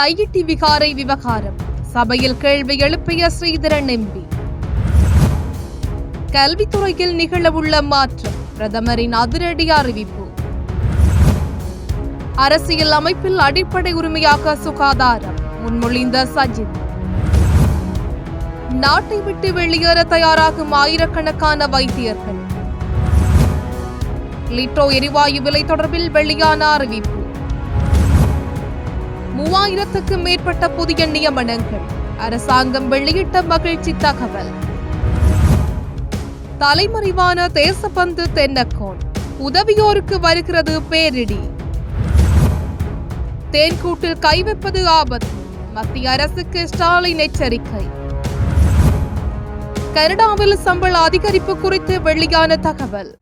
தையிட்டி விகாரை விவகாரம். சபையில் கேள்வி எழுப்பிய ஸ்ரீதரன் எம்பி கல்வித்துறையில் நிகழவுள்ள மாற்றம். பிரதமரின் அதிரடி அறிவிப்பு. அரசியல் அமைப்பில் அடிப்படை உரிமையாக சுகாதாரம். முன்மொழிந்த சஜித் நாட்டை விட்டு வெளியேற தயாராகும் ஆயிரக்கணக்கான வைத்தியர்கள். லிட்டோ எரிவாயு விலை தொடர்பில் வெளியான அறிவிப்பு. மூவாயிரத்துக்கும் மேற்பட்ட புதிய நியமனங்கள். அரசாங்கம் வெளியிட்ட மகிழ்ச்சி தகவல். தலைமறைவான தேசப்பந்து தென்னக்கோன். உதவியோருக்கு வருகிறது பேரிடி. தேன்கூட்டில் கைவைப்பது ஆபத்து. மத்திய அரசுக்கு ஸ்டாலின் எச்சரிக்கை. கனடாவில் சம்பள அதிகரிப்பு குறித்து வெளியான தகவல்.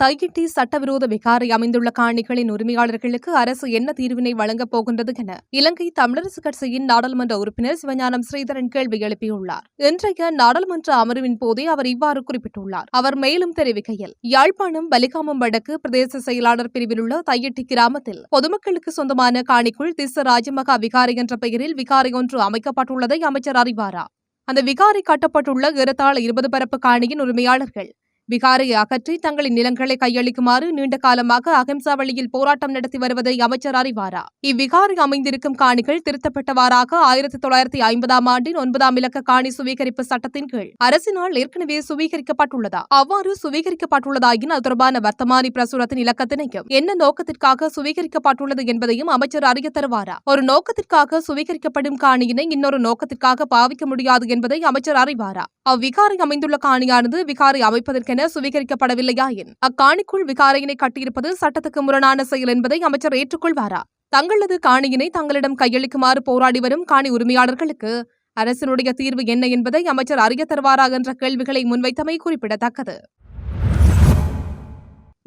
தையிட்டி சட்டவிரோத விகாரை அமைந்துள்ள காணிகளின் உரிமையாளர்களுக்கு அரசு என்ன தீர்வினை வழங்கப் போகின்றது என இலங்கை தமிழரசு கட்சியின் நாடாளுமன்ற உறுப்பினர் சிவஞானம் ஸ்ரீதரன் கேள்வி எழுப்பியுள்ளார். இன்றைய நாடாளுமன்ற அமர்வின் போதே அவர் இவ்வாறு குறிப்பிட்டுள்ளார். அவர் மேலும் தெரிவிக்கையில் யாழ்ப்பாணம் பலிகாமம் வடக்கு பிரதேச செயலாளர் பிரிவில் உள்ள தையிட்டி கிராமத்தில் பொதுமக்களுக்கு சொந்தமான காணிக்குள் திச ராஜமகா விகாரை என்ற பெயரில் விகாரை ஒன்று அமைக்கப்பட்டுள்ளதை அமைச்சர் அறிவாரா? அந்த விகாரை கட்டப்பட்டுள்ள ஏறத்தாழ இருபது பரப்பு காணியின் உரிமையாளர்கள் பீகாரை அகற்றி தங்களின் நிலங்களை கையளிக்குமாறு நீண்ட காலமாக அகிம்சா வழியில் போராட்டம் நடத்தி வருவதை அமைச்சர் அறிவாரா? இவ்விகாரை அமைந்திருக்கும் காணிகள் திருத்தப்பட்டவாறாக ஆயிரத்தி தொள்ளாயிரத்தி ஐம்பதாம் ஆண்டின் ஒன்பதாம் இலக்க காணி சுவீகரிப்பு சட்டத்தின் கீழ் அரசினால் ஏற்கனவே சுவீகரிக்கப்பட்டுள்ளதா? அவ்வாறு சுவீகரிக்கப்பட்டுள்ளதாயின் அது தொடர்பான வர்த்தமானி பிரசுரத்தின் இலக்கத்தினையும் என்ன நோக்கத்திற்காக சுவீகரிக்கப்பட்டுள்ளது என்பதையும் அமைச்சர் அறிய தருவாரா? ஒரு நோக்கத்திற்காக சுவீகரிக்கப்படும் காணியினை இன்னொரு நோக்கத்திற்காக பாவிக்க முடியாது என்பதை அமைச்சர் அறிவாரா? அவ்விகாரை அமைந்துள்ள காணியானது விகாரை அமைப்பதற்கென சுவீகரிக்கப்படவில்லையாயின் அக்காணிக்குள் விகாரையினை கட்டியிருப்பது சட்டத்துக்கு முரணான செயல் என்பதை அமைச்சர் ஏற்றுக்கொள்வாரா? தங்களது காணியினை தங்களிடம் கையளிக்குமாறு போராடி வரும் காணி உரிமையாளர்களுக்கு அரசினுடைய தீர்வு என்ன என்பதை அமைச்சர் அறிய தருவாரா என்ற கேள்விகளை முன்வைத்தமை குறிப்பிடத்தக்கது.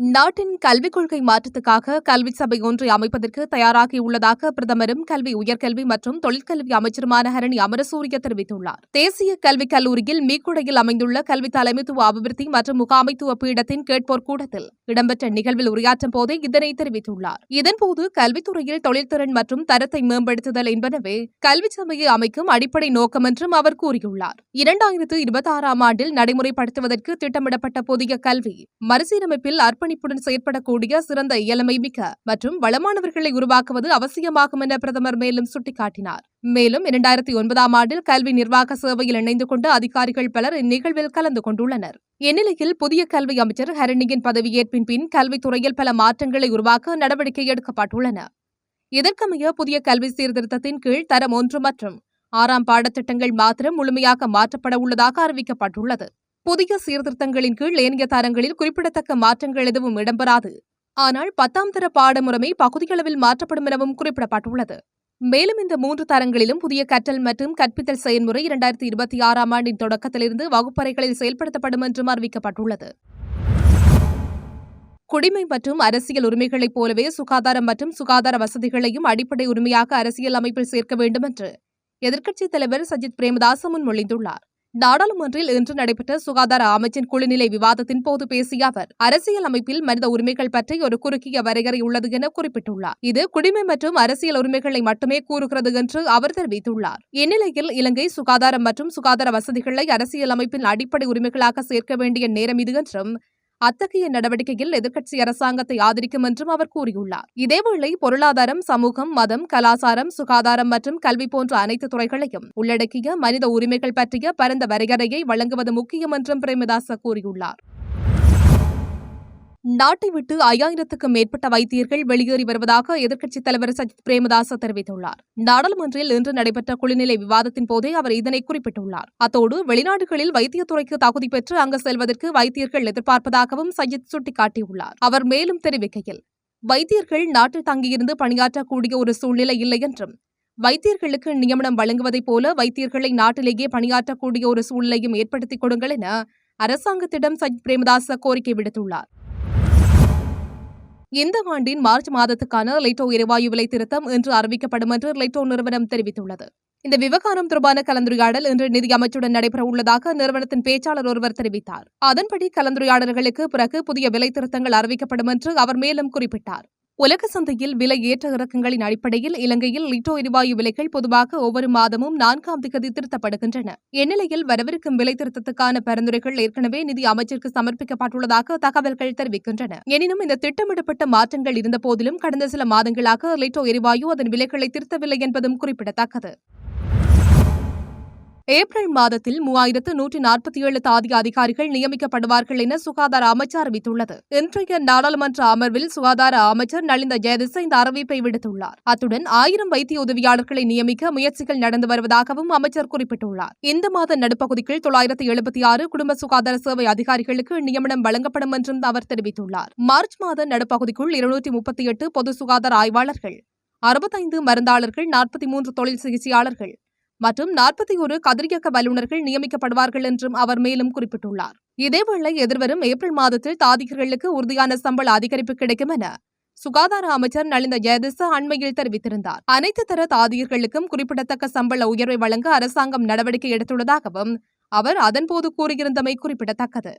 நாட்டின் கல்விக் கொள்கை மாற்றத்துக்காக கல்வி சபை ஒன்றை அமைப்பதற்கு தயாராகியுள்ளதாக பிரதமரும் கல்வி உயர்கல்வி மற்றும் தொழிற்கல்வி அமைச்சருமான ஹரணி அமரசூரிய தெரிவித்துள்ளார். தேசிய கல்விக் கல்லூரியில் மீக்குடையில் அமைந்துள்ள கல்வி தலைமைத்துவ அபிவிருத்தி மற்றும் முகாமைத்துவ பீடத்தின் கேட்போர் கூட்டத்தில் இடம்பெற்ற நிகழ்வில் உரையாற்றும் போதே இதனை தெரிவித்துள்ளார். இதன்போது கல்வித்துறையில் தொழில்திறன் மற்றும் தரத்தை மேம்படுத்துதல் என்பனவே கல்வி சபையை அமைக்கும் அடிப்படை நோக்கம் என்றும் அவர் கூறியுள்ளார். இரண்டாயிரத்து இருபத்தி ஆறாம் ஆண்டில் நடைமுறைப்படுத்துவதற்கு திட்டமிடப்பட்ட புதிய கல்வி மறுசீரமைப்பில் அர்ப்பணி அர்ப்பணிப்புடன் செயற்படக்கூடிய சிறந்த இயலமை மிக்க மற்றும் வளமானவர்களை உருவாக்குவது அவசியமாகும் என பிரதமர் மேலும் சுட்டிக்காட்டினார். மேலும் இரண்டாயிரத்தி ஒன்பதாம் ஆண்டில் கல்வி நிர்வாக சேவையில் இணைந்து கொண்ட அதிகாரிகள் பலர் இந்நிகழ்வில் கலந்து கொண்டுள்ளனர். இந்நிலையில் புதிய கல்வி அமைச்சர் ஹரணியின் பதவியேற்பின் பின் கல்வித்துறையில் பல மாற்றங்களை உருவாக்க நடவடிக்கை எடுக்கப்பட்டுள்ளன. இதற்கமைய புதிய கல்வி சீர்திருத்தத்தின் கீழ் தரம் ஒன்று மற்றும் ஆறாம் பாடத்திட்டங்கள் மாத்திரம் முழுமையாக மாற்றப்பட உள்ளதாக அறிவிக்கப்பட்டுள்ளது. புதிய சீர்திருத்தங்களின் கீழ் ஏனைய தரங்களில் குறிப்பிடத்தக்க மாற்றங்கள் எதுவும் இடம்பெறாது. ஆனால் பத்தாம் தர பாடமுறைமை பகுதியளவில் மாற்றப்படும் எனவும் குறிப்பிடப்பட்டுள்ளது. மேலும் இந்த மூன்று தரங்களிலும் புதிய கற்றல் மற்றும் கற்பித்தல் செயல்முறை இரண்டாயிரத்தி இருபத்தி ஆறாம் ஆண்டின் தொடக்கத்திலிருந்து வகுப்பறைகளில் செயல்படுத்தப்படும் என்றும் அறிவிக்கப்பட்டுள்ளது. குடிமை மற்றும் அரசியல் உரிமைகளைப் போலவே சுகாதாரம் மற்றும் சுகாதார வசதிகளையும் அடிப்படை உரிமையாக அரசியல் அமைப்பில் சேர்க்க வேண்டும் என்று எதிர்க்கட்சித் தலைவர் சஜித் பிரேமதாச முன்மொழிந்துள்ளார். நாடாளுமன்றில் இன்று நடைபெற்ற சுகாதார அமைச்சின் குழுநிலை விவாதத்தின் போது பேசிய அவர் அரசியல் அமைப்பில் மனித உரிமைகள் பற்றி ஒரு குறுகிய வரையறை உள்ளது என குறிப்பிட்டுள்ளார். இது குடிமை மற்றும் அரசியல் உரிமைகளை மட்டுமே கூறுகிறது என்று அவர் தெரிவித்துள்ளார். இந்நிலையில் இலங்கை சுகாதாரம் மற்றும் சுகாதார வசதிகளை அரசியல் அமைப்பின் அடிப்படை உரிமைகளாக சேர்க்க வேண்டிய நேரம் இது என்றும் அத்தகைய நடவடிக்கையில் எதிர்க்கட்சி அரசாங்கத்தை ஆதரிக்கும் என்றும் அவர் கூறியுள்ளார். இதேவேளை பொருளாதாரம் சமூகம் மதம் கலாச்சாரம் சுகாதாரம் மற்றும் கல்வி போன்ற அனைத்து துறைகளையும் உள்ளடக்கிய மனித உரிமைகள் பற்றிய பரந்த வரையறையை வழங்குவது முக்கியம் என்றும் பிரேமதாச கூறியுள்ளார். நாட்டை விட்டு ஐயாயிரத்துக்கும் மேற்பட்ட வைத்தியர்கள் வெளியேறி வருவதாக எதிர்க்கட்சித் தலைவர் சஜித் பிரேமதாச தெரிவித்துள்ளார். நாடாளுமன்றில் இன்று நடைபெற்ற குழுநிலை விவாதத்தின் போதே அவர் இதனை குறிப்பிட்டுள்ளார். அத்தோடு வெளிநாடுகளில் வைத்தியத்துறைக்கு தகுதி பெற்று அங்கு செல்வதற்கு வைத்தியர்கள் எதிர்பார்ப்பதாகவும் சஜித் சுட்டிக்காட்டியுள்ளார். அவர் மேலும் தெரிவிக்கையில் வைத்தியர்கள் நாட்டில் தங்கியிருந்து பணியாற்றக்கூடிய ஒரு சூழ்நிலை இல்லை என்றும் வைத்தியர்களுக்கு நியமனம் வழங்குவதைப் போல வைத்தியர்களை நாட்டிலேயே பணியாற்றக்கூடிய ஒரு சூழ்நிலையும் ஏற்படுத்திக் கொடுங்கள் என அரசாங்கத்திடம் சஜித் பிரேமதாச கோரிக்கை விடுத்துள்ளார். இந்த ஆண்டின் மார்ச் மாதத்துக்கான லைட்டோ எரிவாயு விலை திருத்தம் இன்று அறிவிக்கப்படும் என்று லைட்டோ நிறுவனம் தெரிவித்துள்ளது. இந்த விவகாரம் தொடர்பான கலந்துரையாடல் இன்று நிதியமைச்சுடன் நடைபெற உள்ளதாக நிறுவனத்தின் பேச்சாளர் ஒருவர் தெரிவித்தார். அதன்படி கலந்துரையாடல்களுக்கு பிறகு புதிய விலை திருத்தங்கள் அறிவிக்கப்படும் என்று அவர் மேலும் குறிப்பிட்டார். உலக சந்தையில் விலை ஏற்ற இறக்கங்களின் அடிப்படையில் இலங்கையில் லிட்டோ எரிவாயு விலைகள் பொதுவாக ஒவ்வொரு மாதமும் நான்காம் திகதி திருத்தப்படுகின்றன. இந்நிலையில் வரவிருக்கும் விலை திருத்தத்துக்கான பரிந்துரைகள் ஏற்கனவே நிதி அமைச்சருக்கு சமர்ப்பிக்கப்பட்டுள்ளதாக தகவல்கள் தெரிவிக்கின்றன. எனினும் இந்த திட்டமிடப்பட்ட மாற்றங்கள் இருந்தபோதிலும் கடந்த சில மாதங்களாக லிட்டோ எரிவாயு அதன் விலைகளை திருத்தவில்லை என்பதும் குறிப்பிடத்தக்கது. ஏப்ரல் மாதத்தில் மூவாயிரத்து நூற்றி நாற்பத்தி ஏழு தாதி அதிகாரிகள் நியமிக்கப்படுவார்கள் என சுகாதார அமைச்சர் அறிவித்துள்ளது. இன்றைய நாடாளுமன்ற அமர்வில் சுகாதார அமைச்சர் நலிந்த ஜெயதிச இந்த அறிவிப்பை விடுத்துள்ளார். அத்துடன் ஆயிரம் வைத்திய உதவியாளர்களை நியமிக்க முயற்சிகள் நடந்து வருவதாகவும் அமைச்சர் குறிப்பிட்டுள்ளார். இந்த மாத நடுப்பகுதிக்குள் தொள்ளாயிரத்து எழுபத்தி ஆறு குடும்ப சுகாதார சேவை அதிகாரிகளுக்கு நியமனம் வழங்கப்படும் என்றும் அவர் தெரிவித்துள்ளார். மார்ச் மாத நடுப்பகுதிக்குள் இருநூற்றி முப்பத்தி எட்டு பொது சுகாதார ஆய்வாளர்கள் அறுபத்தைந்து மருந்தாளர்கள் நாற்பத்தி மூன்று தொழில் சிகிச்சையாளர்கள் மற்றும் நாற்பத்தி ஒரு கதிரியக்க வல்லுநர்கள் நியமிக்கப்படுவார்கள் என்றும் அவர் மேலும் குறிப்பிட்டுள்ளார். இதேவேளை எதிர்வரும் ஏப்ரல் மாதத்தில் தாதிகர்களுக்கு உறுதியான சம்பள அதிகரிப்பு கிடைக்கும் என சுகாதார அமைச்சர் நலிந்த ஜெயதிச அண்மையில் தெரிவித்திருந்தார். அனைத்து தர தாதியர்களுக்கும் குறிப்பிடத்தக்க சம்பள உயர்வை வழங்க அரசாங்கம் நடவடிக்கை எடுத்துள்ளதாகவும் அவர் அதன்போது கூறியிருந்தமை குறிப்பிடத்தக்கது.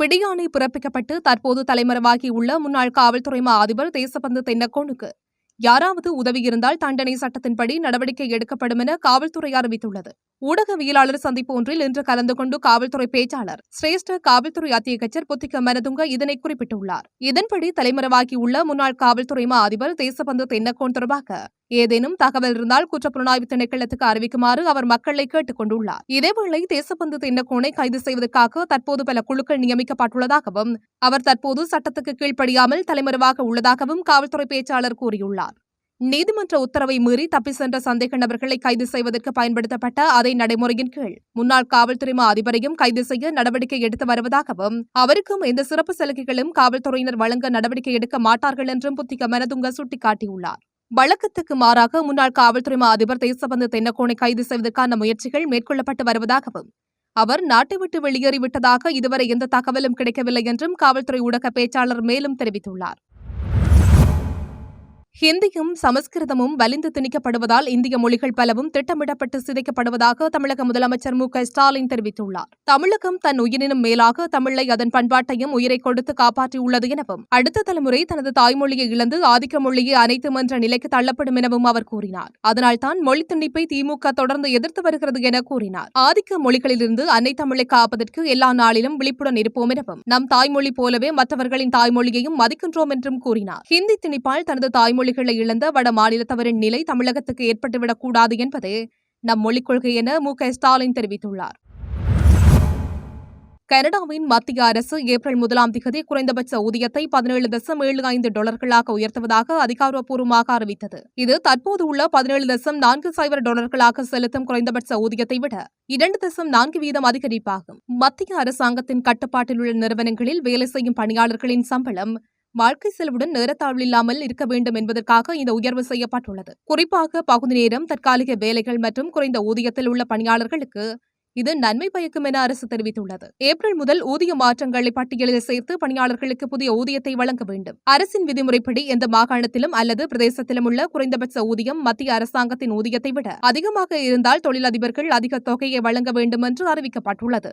பிடியாணை பிறப்பிக்கப்பட்டு தற்போது தலைமறைவாகியுள்ள முன்னாள் காவல்துறை மா அதிபர் தேசபந்து தென்னக்கோனுக்கு யாராவது உதவியிருந்தால் தண்டனை சட்டத்தின்படி நடவடிக்கை எடுக்கப்படும் என காவல்துறை அறிவித்துள்ளது. ஊடகவியலாளர் சந்திப்பு ஒன்றில் இன்று கலந்து கொண்டு காவல்துறை பேச்சாளர் சிரேஷ்ட காவல்துறை அத்தியகச்சர் புத்திக மனதுங்க இதனை குறிப்பிட்டுள்ளார். இதன்படி தலைமறைவாகியுள்ள முன்னாள் காவல்துறை மா அதிபர் தேசபந்து தென்னக்கோன் தொடர்பாக ஏதேனும் தகவல் இருந்தால் குற்றப்புலனாய்வு திணைக்களத்துக்கு அறிவிக்குமாறு அவர் மக்களை கேட்டுக் கொண்டுள்ளார் இதேவேளை தேசப்பந்து தென்னக்கோனை கைது செய்வதற்காக தற்போது பல குழுக்கள் நியமிக்கப்பட்டுள்ளதாகவும் அவர் தற்போது சட்டத்துக்கு கீழ்ப்படியாமல் தலைமறைவாக உள்ளதாகவும் காவல்துறை பேச்சாளர் கூறியுள்ளார். நீதிமன்ற உத்தரவை மீறி தப்பி சென்ற சந்தேக நபர்களை கைது செய்வதற்கு பயன்படுத்தப்பட்ட அதே நடைமுறையின் கீழ் முன்னாள் காவல்துறை மா அதிபரையும் கைது செய்ய நடவடிக்கை எடுத்து வருவதாகவும் அவருக்கும் எந்த சிறப்பு சலுகைகளும் காவல்துறையினர் வழங்க நடவடிக்கை எடுக்க மாட்டார்கள் என்றும் புத்திக மனதுங்க சுட்டிக்காட்டியுள்ளார். வழக்கத்துக்கு மாறாக முன்னாள் காவல்துறை மா அதிபர் தேசபந்து தென்னக்கோனை கைது செய்வதற்கான முயற்சிகள் மேற்கொள்ளப்பட்டு வருவதாகவும் அவர் நாட்டை விட்டு வெளியேறிவிட்டதாக இதுவரை எந்த தகவலும் கிடைக்கவில்லை என்றும் காவல்துறை ஊடக பேச்சாளர் மேலும் தெரிவித்துள்ளார். ஹிந்தியும் சமஸ்கிருதமும் வலிந்து திணிக்கப்படுவதால் இந்திய மொழிகள் பலவும் திட்டமிடப்பட்டு சிதைக்கப்படுவதாக தமிழக முதலமைச்சர் மு க ஸ்டாலின் தெரிவித்துள்ளார். தமிழகம் தன் உயிரினும் மேலாக தமிழை அதன் பண்பாட்டையும் உயிரை கொடுத்து காப்பாற்றியுள்ளது எனவும் அடுத்த தலைமுறை தனது தாய்மொழியை இழந்து ஆதிக்க மொழியை அனைத்தும் என்ற நிலைக்கு தள்ளப்படும் எனவும் அவர் கூறினார். அதனால்தான் மொழி திணிப்பை திமுக தொடர்ந்து எதிர்த்து வருகிறது என கூறினார். ஆதிக்க மொழிகளிலிருந்து அன்னை தமிழை காப்பதற்கு எல்லா நாளிலும் விழிப்புடன் இருப்போம் எனவும் நம் தாய்மொழி போலவே மற்றவர்களின் தாய்மொழியையும் மதிக்கின்றோம் என்றும் கூறினார். ஹிந்தி திணிப்பால் தனது தாய்மொழி மொழிகளை இழந்த வட மாநிலத்தவரின் நிலை தமிழகத்துக்கு ஏற்பட்டுவிடக் கூடாது என்பது நம் மொழிக் கொள்கை என மு. க. ஸ்டாலின் தெரிவித்துள்ளார். கனடாவின் மத்திய அரசு ஏப்ரல் முதலாம் திகதி குறைந்தபட்ச ஊதியத்தை பதினேழு தசம் ஏழு ஐந்து டாலர்களாக உயர்த்துவதாக அதிகாரப்பூர்வமாக அறிவித்தது. இது தற்போது உள்ள பதினேழு தசம் நான்கு சைபர் டாலர்களாக செலுத்தும் குறைந்தபட்ச ஊதியத்தை விட இரண்டு தசம் நான்கு வீதம் அதிகரிப்பாகும். மத்திய அரசாங்கத்தின் கட்டுப்பாட்டில் உள்ள நிறுவனங்களில் வேலை செய்யும் பணியாளர்களின் சம்பளம் வாழ்க்கை செலவுடன் நேரத்தாழ்வு இல்லாமல் இருக்க வேண்டும் என்பதற்காக இந்த உயர்வு செய்யப்பட்டுள்ளது. குறிப்பாக பகுதி நேரம் தற்காலிக வேலைகள் மற்றும் குறைந்த ஊதியத்தில் உள்ள பணியாளர்களுக்கு இது நன்மை பயக்கும் என அரசு தெரிவித்துள்ளது. ஏப்ரல் முதல் ஊதிய மாற்றங்களை பட்டியலில் சேர்த்து பணியாளர்களுக்கு புதிய ஊதியத்தை வழங்க வேண்டும். அரசின் விதிமுறைப்படி எந்த மாகாணத்திலும் அல்லது பிரதேசத்திலும் உள்ள குறைந்தபட்ச ஊதியம் மத்திய அரசாங்கத்தின் ஊதியத்தை விட அதிகமாக இருந்தால் தொழிலதிபர்கள் அதிக தொகையை வழங்க வேண்டும் என்று அறிவிக்கப்பட்டுள்ளது.